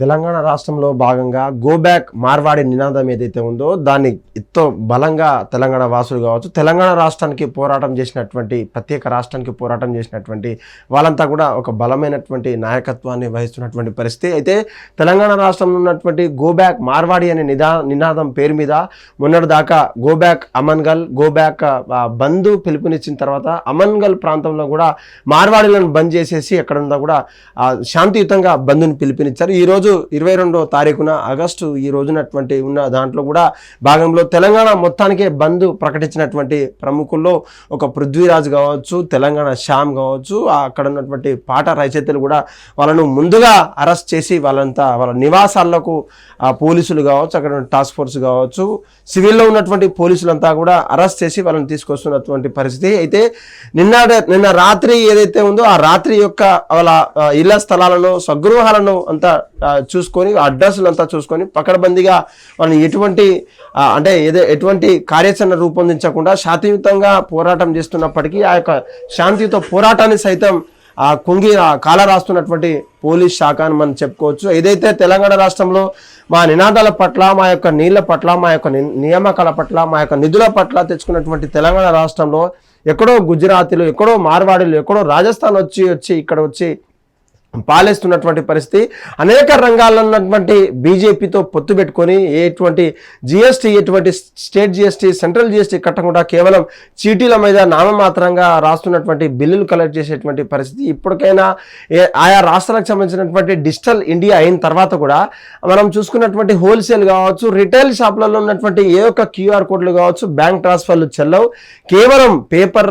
తెలంగాణ రాష్ట్రంలో భాగంగా go back Marwadi నినాదం ఏదైతే ఉందో దాన్ని ఎంతో బలంగా తెలంగాణ వాసులు కావచ్చు తెలంగాణ రాష్ట్రానికి పోరాటం చేసినటువంటి ప్రత్యేక రాష్ట్రానికి పోరాటం చేసినటువంటి వాళ్ళంతా కూడా ఒక బలమైనటువంటి నాయకత్వాన్ని వహిస్తున్నటువంటి పరిస్థితి. అయితే తెలంగాణ రాష్ట్రంలో ఉన్నటువంటి గో బ్యాక్ మార్వాడి అనే నిదా నినాదం పేరు మీద మొన్నటి దాకా go back Amangal go back పిలుపునిచ్చిన తర్వాత అమన్గల్ ప్రాంతంలో కూడా మార్వాడీలను బంద్ చేసేసి ఎక్కడ కూడా శాంతియుతంగా బంధుని పిలుపునిచ్చారు. ఈరోజు రోజు ఇరవై రెండో తారీఖున ఆగస్టు ఈ రోజునటువంటి ఉన్న దాంట్లో కూడా భాగంలో తెలంగాణ మొత్తానికే బంద్ ప్రకటించినటువంటి ప్రముఖుల్లో ఒక పృథ్వీరాజ్ కావచ్చు తెలంగాణ శ్యామ్ కావచ్చు అక్కడ ఉన్నటువంటి పాట రచయితలు కూడా వాళ్ళను ముందుగా అరెస్ట్ చేసి వాళ్ళంతా వాళ్ళ నివాసాలకు ఆ పోలీసులు కావచ్చు అక్కడ టాస్క్ ఫోర్స్ కావచ్చు సివిల్లో ఉన్నటువంటి పోలీసులంతా కూడా అరెస్ట్ చేసి వాళ్ళని తీసుకొస్తున్నటువంటి పరిస్థితి. అయితే నిన్న నిన్న రాత్రి ఏదైతే ఉందో ఆ రాత్రి యొక్క వాళ్ళ ఇళ్ళ స్థలాలను స్వగృహాలను అంతా చూసుకొని అడ్రస్లు అంతా చూసుకొని పకడ్బందీగా వాళ్ళని ఎటువంటి అంటే ఏదో ఎటువంటి కార్యాచరణ రూపొందించకుండా శాంతియుతంగా పోరాటం చేస్తున్నప్పటికీ ఆ యొక్క శాంతియుత పోరాటాన్ని సైతం ఆ కుంగి కాల రాస్తున్నటువంటి పోలీస్ శాఖ అని మనం చెప్పుకోవచ్చు. ఏదైతే తెలంగాణ రాష్ట్రంలో మా నినాదాల పట్ల మా యొక్క నీళ్ళ పట్ల మా యొక్క నియామకాల పట్ల మా యొక్క నిధుల పట్ల తెచ్చుకున్నటువంటి తెలంగాణ రాష్ట్రంలో ఎక్కడో గుజరాతీలు ఎక్కడో మార్వాడీలు ఎక్కడో రాజస్థాన్ వచ్చి వచ్చి ఇక్కడ వచ్చి పాలేస్తున్నటువంటి పరిస్థితి. అనేక రంగాల్లో ఉన్నటువంటి బీజేపీతో పొత్తు పెట్టుకొని ఎటువంటి జిఎస్టీ ఎటువంటి స్టేట్ జిఎస్టీ సెంట్రల్ జిఎస్టీ కట్టకుండా కేవలం చీటీల మీద నామమాత్రంగా రాస్తున్నటువంటి బిల్లులు కలెక్ట్ చేసేటువంటి పరిస్థితి. ఇప్పటికైనా ఆయా రాష్ట్రాలకు సంబంధించినటువంటి డిజిటల్ ఇండియా అయిన తర్వాత కూడా మనం చూసుకున్నటువంటి హోల్సేల్ కావచ్చు రిటైల్ షాపులలో ఉన్నటువంటి ఏ ఒక్క క్యూఆర్ కోడ్లు కావచ్చు బ్యాంక్ ట్రాన్స్ఫర్లు చెల్లవు. కేవలం పేపర్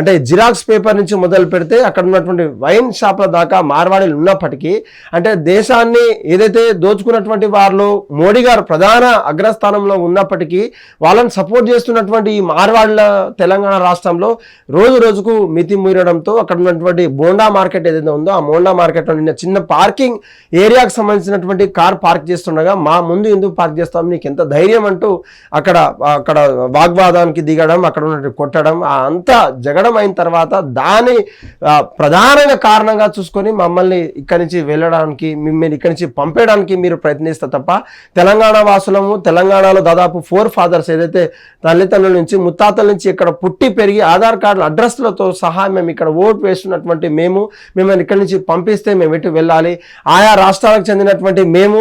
అంటే జిరాక్స్ పేపర్ నుంచి మొదలు పెడితే అక్కడ ఉన్నటువంటి వైన్ షాపుల దాకా మార్వాడీలు ఉన్నప్పటికీ అంటే దేశాన్ని ఏదైతే దోచుకున్నటువంటి వారిలో మోడీ గారు ప్రధాన అగ్రస్థానంలో ఉన్నప్పటికీ వాళ్ళని సపోర్ట్ చేస్తున్నటువంటి ఈ మార్వాడీల తెలంగాణ రాష్ట్రంలో రోజు రోజుకు మితి మీరడంతో అక్కడ ఉన్నటువంటి బోండా మార్కెట్ ఏదైతే ఉందో ఆ బోండా మార్కెట్లో నిన్న చిన్న పార్కింగ్ ఏరియాకు సంబంధించినటువంటి కార్ పార్క్ చేస్తుండగా మా ముందు ఎందుకు పార్క్ చేస్తాం నీకు ఎంత ధైర్యం అంటూ అక్కడ అక్కడ వాగ్వాదానికి దిగడం అక్కడ ఉన్నటువంటి కొట్టడం అంతా జగడం అయిన తర్వాత దాని ఆ, ప్రధానమైన కారణంగా చూసుకొని మమ్మల్ని ఇక్కడి నుంచి వెళ్ళడానికి మిమ్మల్ని ఇక్కడి నుంచి పంపేయడానికి మీరు ప్రయత్నిస్తే తప్ప తెలంగాణ వాసులము తెలంగాణలో దాదాపు ఫోర్ ఫాదర్స్ ఏదైతే తల్లిదండ్రుల నుంచి ముత్తాతల నుంచి ఇక్కడ పుట్టి పెరిగి ఆధార్ కార్డుల అడ్రస్లతో సహా మేము ఇక్కడ ఓటు వేస్తున్నటువంటి మేము మిమ్మల్ని ఇక్కడి నుంచి పంపిస్తే మేము ఎటు వెళ్ళాలి ఆయా రాష్ట్రాలకు చెందినటువంటి మేము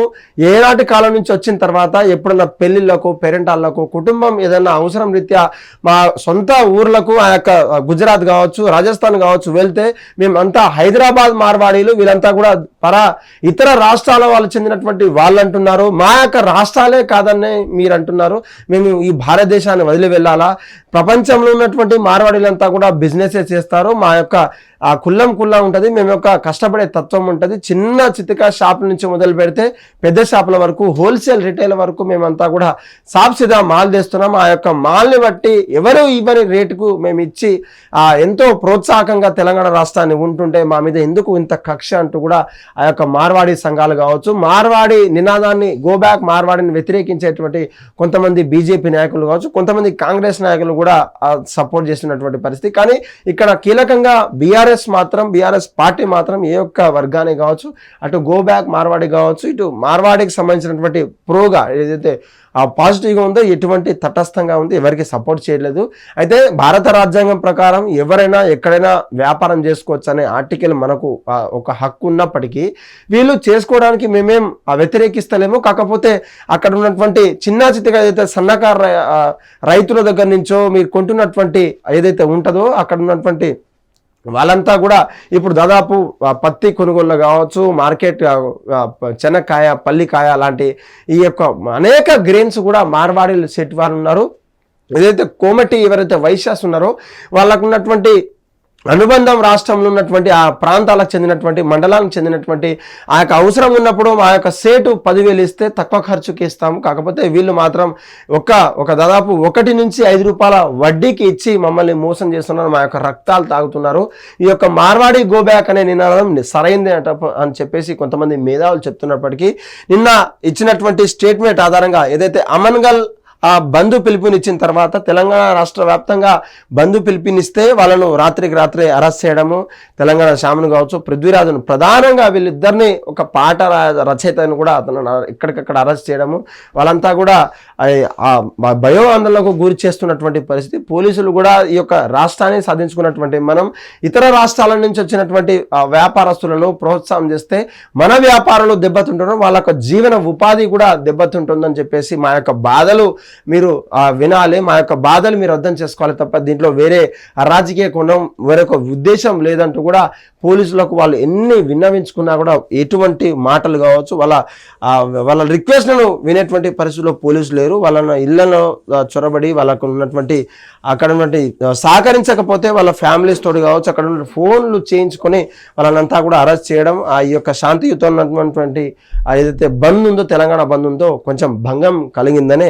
ఏనాటి కాలం నుంచి వచ్చిన తర్వాత ఎప్పుడన్నా పెళ్ళిళ్ళకు పేరెంటాళ్ళకు కుటుంబం ఏదైనా అవసరం రీత్యా మా సొంత ఊర్లకు ఆ యొక్క గుజరాత్ కావచ్చు రాజస్థాన్ కావచ్చు వెళ్తే మేమంతా హైదరాబాద్ మార్వాడీలు వీళ్ళంతా కూడా పరా ఇతర రాష్ట్రాల వాళ్ళు చెందినటువంటి వాళ్ళు అంటున్నారు మా యొక్క రాష్ట్రాలే కాదని మీరు అంటున్నారు మేము ఈ భారతదేశాన్ని వదిలి వెళ్ళాలా? ప్రపంచంలో ఉన్నటువంటి మార్వాడీలంతా కూడా బిజినెస్ చేస్తారు. మా యొక్క ఆ కుల్లం కుల్లా ఉంటుంది. మేము యొక్క కష్టపడే తత్వం ఉంటుంది. చిన్న చితిక షాపుల నుంచి మొదలు పెడితే పెద్ద షాపుల వరకు హోల్సేల్ రిటైల్ వరకు మేమంతా కూడా సాప్సిదా మాల్ తెస్తున్నాం. ఆ యొక్క మాల్ని బట్టి ఎవరు ఇవ్వని రేటుకు మేము ఇచ్చి ఆ ఎంతో ప్రోత్సాహకంగా తెలంగాణ రాష్ట్రాన్ని ఉంటుంటే మా మీద ఎందుకు ఇంత కక్ష అంటూ కూడా ఆ యొక్క మార్వాడి సంఘాలు కావచ్చు మార్వాడి నినాదాన్ని గోబ్యాక్ మార్వాడిని వ్యతిరేకించేటువంటి కొంతమంది బీజేపీ నాయకులు కావచ్చు కొంతమంది కాంగ్రెస్ నాయకులు కూడా సపోర్ట్ చేస్తున్నటువంటి పరిస్థితి. కానీ ఇక్కడ కీలకంగా బీఆర్ఎస్ మాత్రం బీఆర్ఎస్ పార్టీ మాత్రం ఏ ఒక్క వర్గాన్ని కావచ్చు అటు గో బ్యాక్ మార్వాడి కావచ్చు ఇటు మార్వాడికి సంబంధించినటువంటి ప్రోగా ఏదైతే ఆ పాజిటివ్గా ఉందో ఎటువంటి తటస్థంగా ఉంది ఎవరికి సపోర్ట్ చేయలేదు అయితే భారత రాజ్యాంగం ప్రకారం ఎవరైనా ఎక్కడైనా వ్యాపారం చేసుకోవచ్చు అనే ఆర్టికల్ మనకు ఒక హక్కు ఉన్నప్పటికీ వీళ్ళు చేసుకోవడానికి మేమేం వ్యతిరేకిస్తలేము. కాకపోతే అక్కడ ఉన్నటువంటి చిన్న చిత్తగా ఏదైతే సన్నకారు రైతుల దగ్గర నుంచో మీరు కొంటున్నటువంటి ఏదైతే ఉంటుందో అక్కడ ఉన్నటువంటి వాళ్ళంతా కూడా ఇప్పుడు దాదాపు పత్తి కొనుగోళ్ళు కావచ్చు మార్కెట్ చెనక్కాయ పల్లికాయ లాంటి ఈ యొక్క అనేక గ్రెయిన్స్ కూడా మార్వాడీలు సెట్ వారు ఉన్నారు. ఏదైతే కోమటి ఎవరైతే వైశ్యాస్ ఉన్నారో వాళ్ళకు ఉన్నటువంటి అనుబంధం రాష్ట్రంలో ఉన్నటువంటి ఆ ప్రాంతాలకు చెందినటువంటి మండలానికి చెందినటువంటి ఆ యొక్క అవసరం ఉన్నప్పుడు మా యొక్క సేటు పదివేలు ఇస్తే తక్కువ ఖర్చుకి ఇస్తాము. కాకపోతే వీళ్ళు మాత్రం ఒక ఒక దాదాపు ఒకటి నుంచి ఐదు రూపాయల వడ్డీకి ఇచ్చి మమ్మల్ని మోసం చేస్తున్నారు మా యొక్క రక్తాలు తాగుతున్నారు. ఈ యొక్క మార్వాడి గోబ్యాక్ అనే నినాదం సరైంది అంట అని చెప్పేసి కొంతమంది మేధావులు చెప్తున్నప్పటికీ నిన్న ఇచ్చినటువంటి స్టేట్మెంట్ ఆధారంగా ఏదైతే అమన్గల్ ఆ బంధు పిలుపునిచ్చిన తర్వాత తెలంగాణ రాష్ట్ర వ్యాప్తంగా బంధు పిలుపునిస్తే వాళ్ళను రాత్రికి రాత్రి అరెస్ట్ చేయడము తెలంగాణ శామును కావచ్చు పృథ్వీరాజును ప్రధానంగా వీళ్ళిద్దరిని ఒక పాట రచయితను కూడా అతను ఎక్కడికక్కడ అరెస్ట్ చేయడము వాళ్ళంతా కూడా భయో ఆందోళనకు గురి చేస్తున్నటువంటి పరిస్థితి పోలీసులు కూడా ఈ యొక్క రాష్ట్రాన్ని సాధించుకున్నటువంటి మనం ఇతర రాష్ట్రాల నుంచి వచ్చినటువంటి వ్యాపారస్తులను ప్రోత్సాహం చేస్తే మన వ్యాపారాలు దెబ్బతింటున్నారు వాళ్ళ యొక్క జీవన ఉపాధి కూడా దెబ్బతింటుందని చెప్పేసి మా యొక్క బాధలు మీరు వినాలి. మా యొక్క బాధలు మీరు అర్థం చేసుకోవాలి తప్ప దీంట్లో వేరే రాజకీయ కోణం వేరొక ఉద్దేశం లేదంటూ కూడా పోలీసులకు వాళ్ళు ఎన్ని విన్నవించుకున్నా కూడా ఎటువంటి మాటలు కావచ్చు వాళ్ళ వాళ్ళ రిక్వెస్ట్లను వినేటువంటి పరిస్థితుల్లో పోలీసులు లేరు. వాళ్ళను ఇళ్ళలో చొరబడి వాళ్ళకు ఉన్నటువంటి అక్కడ ఉన్నటువంటి సహకరించకపోతే వాళ్ళ ఫ్యామిలీస్ తోడు కావచ్చు అక్కడ ఉన్న ఫోన్లు చేయించుకొని వాళ్ళనంతా కూడా అరెస్ట్ చేయడం ఆ యొక్క శాంతియుత ఉన్నటువంటి ఏదైతే బంద్ ఉందో తెలంగాణ బంద్ ఉందో కొంచెం భంగం కలిగిందనే